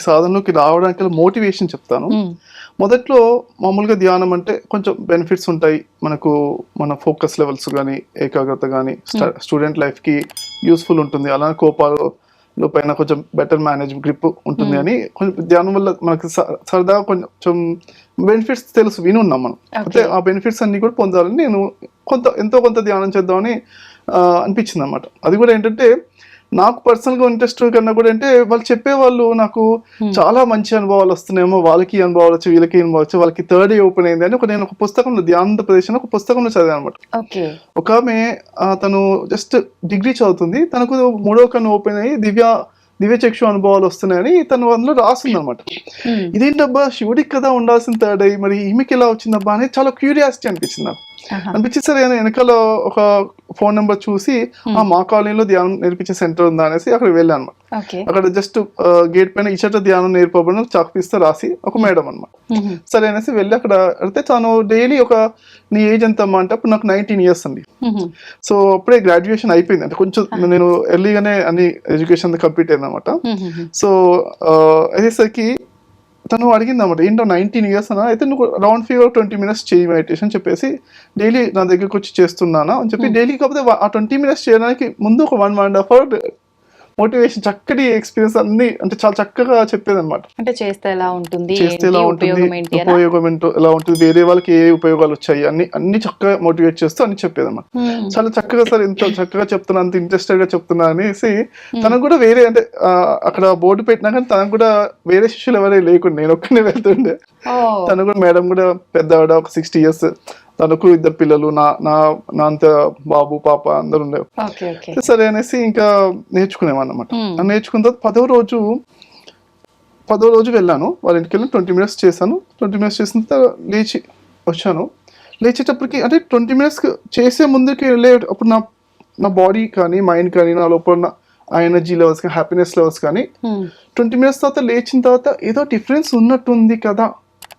ఈ సాధనలోకి రావడానికి మోటివేషన్ చెప్తాను. మొదట్లో మామూలుగా ధ్యానం అంటే కొంచెం బెనిఫిట్స్ ఉంటాయి. మనకు మన ఫోకస్ లెవెల్స్ కానీ ఏకాగ్రత కానీ స్టూడెంట్ లైఫ్కి యూస్ఫుల్ ఉంటుంది. అలానే కోపాలు పైన కొంచెం బెటర్ మేనేజ్ గ్రిప్ ఉంటుంది అని కొంచెం ధ్యానం వల్ల మనకు సరదాగా కొంచెం బెనిఫిట్స్ తెలుసు విని ఉన్నాం మనం. అయితే ఆ బెనిఫిట్స్ అన్ని కూడా పొందాలని నేను కొంత ఎంతో కొంత ధ్యానం చేద్దామని అనిపించింది అనమాట అది కూడా ఏంటంటే నాకు పర్సనల్గా ఇంట్రెస్ట్ కన్నా కూడా అంటే వాళ్ళు చెప్పేవాళ్ళు నాకు చాలా మంచి అనుభవాలు వస్తున్నాయేమో వాళ్ళకి అనుభవాలు వచ్చి వీళ్ళకి వచ్చి వాళ్ళకి థర్డ్ ఏ ఓపెన్ అయింది అని ఒక నేను ఒక పుస్తకంలో ధ్యానంద ప్రదేశం ఒక పుస్తకంలో చదివాను అనమాట ఒక ఆమె తను జస్ట్ డిగ్రీ చదువుతుంది తనకు మూడో కన్ను ఓపెన్ అయ్యి దివ్య దివ్య చక్షు అనుభవాలు వస్తున్నాయని తను అందులో రాసింది అనమాట ఇదేంటబ్బా శివుడికి కదా ఉండాల్సిన థర్డ్ అయ్యి మరి ఈమెకి ఎలా వచ్చిందబ్బా అని చాలా క్యూరియాసిటీ అనిపించింది నాకు. ఆహా. అనిపించి సరే నేను వెనకాల ఒక ఫోన్ నెంబర్ చూసి ఆ మా కాలనీలో ధ్యానం నేర్పించే సెంటర్ ఉందా అనేసి అక్కడ వెళ్ళాను అనమాట అక్కడ జస్ట్ గేట్ పైన ఇచ్చట ధ్యానం నేర్పబడిన చాక్ పీస్తో రాసి ఒక మేడం అనమాట ఉమ్, సరే అనేసి వెళ్ళి అక్కడ అడిగితే తను డైలీ ఒక నీ ఏజ్ ఎంత అమ్మా అంటే అప్పుడు నాకు నైన్టీన్ ఇయర్స్ అండి. సో అప్పుడే గ్రాడ్యుయేషన్ అయిపోయింది. అంటే కొంచెం నేను ఎర్లీగానే అన్ని ఎడ్యుకేషన్ కంప్లీట్ అయింది అనమాట సో అయ్యేసరికి తను అడిగింది అనమాట ఏంటో నైన్టీన్ ఇయర్స్ అన్నా? అయితే నువ్వు రౌండ్ ఫీవర్ ట్వంటీ మినిట్స్ చేయి మెడిటేషన్ చెప్పేసి డైలీ నా దగ్గరకు వచ్చి చేస్తున్నానా? అని చెప్పి డైలీ కాకపోతే ఆ ట్వంటీ మినిట్స్ చేయడానికి ముందు ఒక one and half hour motivation చక్కటి ఎక్స్పీరియన్స్ అన్ని అంటే చాలా చక్కగా చెప్పేది అనమాట అంటే చేస్తే ఎలా ఉంటుంది చేస్తే ఎలా ఉంటుంది ఉపయోగం ఏంటి ఎలా ఉంటుంది వేరే వాళ్ళకి ఏ ఉపయోగాలు వచ్చాయి అన్ని అన్ని చక్కగా మోటివేట్ చేస్తూ అన్ని చెప్పేది అనమాట చాలా చక్కగా సార్ ఇంత చక్కగా చెప్తున్నా అంత ఇంట్రెస్టెడ్గా చెప్తున్నా అనేసి తనకు కూడా వేరే అంటే అక్కడ బోర్డు పెట్టినా కానీ తనకు కూడా వేరే శిష్యులు ఎవరే లేకుండా నేను ఒక్కనే వెళ్తుండే. తను కూడా మేడం కూడా పెద్దవాడ ఒక సిక్స్టీ ఇయర్స్ తనకు ఇద్దరు పిల్లలు నా నా నా అంత బాబు పాప అందరు ఉండే ఓకే ఓకే. సరే అనేసి ఇంకా నేర్చుకునేవాన్నమాట. నేర్చుకున్న తర్వాత పదో రోజు పదో రోజు వెళ్ళాను. వాళ్ళ ఇంటికి వెళ్ళి ట్వంటీ మినిట్స్ చేశాను. ట్వంటీ మినిట్స్ చేసిన తర్వాత లేచి వచ్చాను. లేచేటప్పటికి అంటే ట్వంటీ మినిట్స్ చేసే ముందుకి వెళ్ళే అప్పుడు నా నా బాడీ కానీ మైండ్ కానీ నా లోపల ఆ ఎనర్జీ లెవెల్స్ కానీ హ్యాపీనెస్ లెవెల్స్ కానీ ట్వంటీ మినిట్స్ తర్వాత లేచిన తర్వాత ఏదో డిఫరెన్స్ ఉన్నట్టుంది కదా.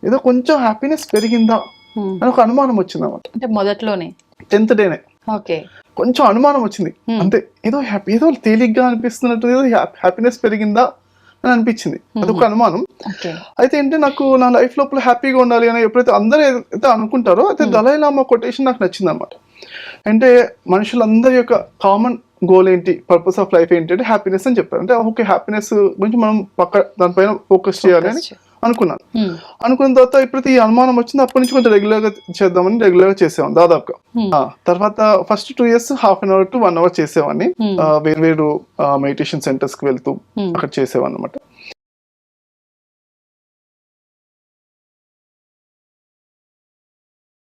ఏదో కొంచెం హ్యాపీనెస్ పెరిగిందా. అని ఒక అనుమానం వచ్చింది అన్నమాట. అంటే మొదట్లోనే? టెన్త్ డేనే ఓకే. కొంచెం అనుమానం వచ్చింది. అంతే ఏదో హ్యాపీ ఏదో తేలిగ్గా అనిపిస్తున్నట్టు ఏదో హ్యాపీనెస్ పెరిగిందా అని అనిపించింది. అదొక అనుమానం. అయితే ఏంటి నాకు నా లైఫ్ లోపల హ్యాపీగా ఉండాలి అని ఎప్పుడైతే అందరూ అయితే అనుకుంటారో అయితే దళాయి లామా కొటేషన్ నాకు నచ్చింది అనమాట అంటే మనుషులందరి యొక్క కామన్ గోల్ ఏంటి పర్పస్ ఆఫ్ లైఫ్ ఏంటి అంటే హ్యాపీనెస్ అని చెప్పారు. అంటే ఓకే హ్యాపీనెస్ గురించి మనం పక్క దానిపైన ఫోకస్ చేయాలి అని అనుకున్నాను. అనుకున్న తర్వాత ఎప్పుడైతే ఈ అనుమానం వచ్చింది. అప్పటి నుంచి కొంచెం రెగ్యులర్గా చేద్దామని రెగ్యులర్గా చేసేవాం దాదాపుగా. తర్వాత first two years half an hour to one hour చేసేవాడిని. వేరు వేరు మెడిటేషన్ సెంటర్స్కి వెళ్తూ. అక్కడ చేసేవాడిని అనమాట